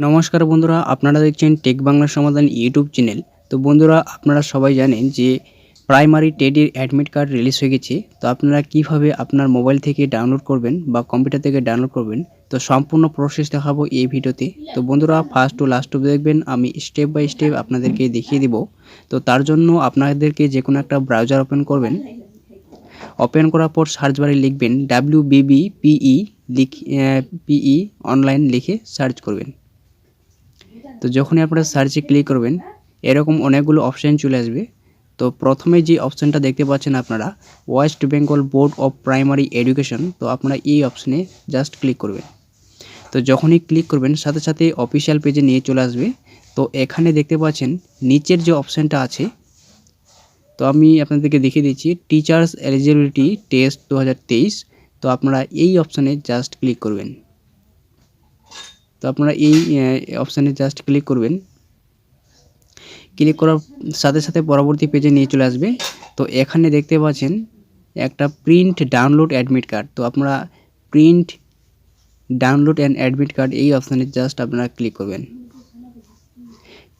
নমস্কার বন্ধুরা, আপনারা দেখছেন টেক বাংলা সমাধান ইউটিউব চ্যানেল। তো বন্ধুরা, আপনারা সবাই জানেন যে প্রাইমারি টেডির অ্যাডমিট কার্ড রিলিজ হয়ে গেছে। তো আপনারা কীভাবে আপনার মোবাইল থেকে ডাউনলোড করবেন বা কম্পিউটার থেকে ডাউনলোড করবেন, তো সম্পূর্ণ প্রসেস দেখাবো এই ভিডিওতে। তো বন্ধুরা ফার্স্ট টু লাস্ট অব্দি দেখবেন, আমি স্টেপ বাই স্টেপ আপনাদেরকে দেখিয়ে দিব। তো তার জন্য আপনাদেরকে যে কোনো একটা ব্রাউজার ওপেন করবেন। ওপেন করার পর সার্চ বারে লিখবেন ডাব্লিউ বিবি পিই লিখ পিই অনলাইন লিখে সার্চ করবেন। তো যখনই আপনারা সার্চে ক্লিক করবেন, এরকম অনেকগুলো অপশান চলে আসবে। তো প্রথমে যে অপশানটা দেখতে পাচ্ছেন আপনারা West Bengal board of primary education তো আপনারা এই অপশানে জাস্ট ক্লিক করবেন। তো যখনই ক্লিক করবেন, সাথে সাথে অফিসিয়াল পেজে নিয়ে চলে আসবে। তো এখানে দেখতে পাচ্ছেন, নিচের যে অপশানটা আছে, তো আমি আপনাদেরকে দেখিয়ে দিচ্ছি টিচার্স এলিজিবিলিটি টেস্ট দু হাজার তেইশ। তো আপনারা এই অপশানে জাস্ট ক্লিক করবেন। তো আপনারা এই অপশানে জাস্ট ক্লিক করবেন। ক্লিক করার সাথে সাথে পরবর্তী পেজে নিয়ে চলে আসবে। তো এখানে দেখতে পাচ্ছেন একটা প্রিন্ট ডাউনলোড অ্যাডমিট কার্ড তো আপনারা print download and admit card এই অপশানে জাস্ট আপনারা ক্লিক করবেন।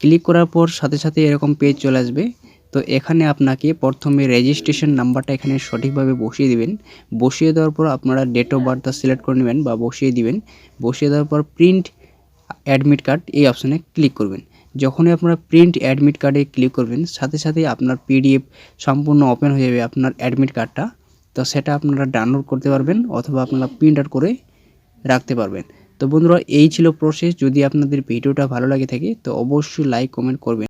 ক্লিক করার পর সাথে সাথে এরকম পেজ চলে আসবে। তো এখানে আপনাকে প্রথমে রেজিস্ট্রেশন নাম্বারটা এখানে সঠিকভাবে বসিয়ে দিবেন। বসিয়ে দেওয়ার পর আপনারা ডেট অফ বার্থটা সিলেক্ট করে নেবেন বা বসিয়ে দিবেন। বসিয়ে দেওয়ার পর প্রিন্ট অ্যাডমিট কার্ড এই অপশানে ক্লিক করবেন। যখনই আপনারা প্রিন্ট অ্যাডমিট কার্ডে ক্লিক করবেন, সাথে সাথে আপনার পিডিএফ সম্পূর্ণ ওপেন হয়ে যাবে আপনার অ্যাডমিট কার্ডটা তো সেটা আপনারা ডাউনলোড করতে পারবেন অথবা আপনারা প্রিন্ট আউট করে রাখতে পারবেন। তো বন্ধুরা, এই ছিল প্রসেস যদি আপনাদের ভিডিওটা ভালো লাগে থাকে, তো অবশ্যই লাইক কমেন্ট করবেন।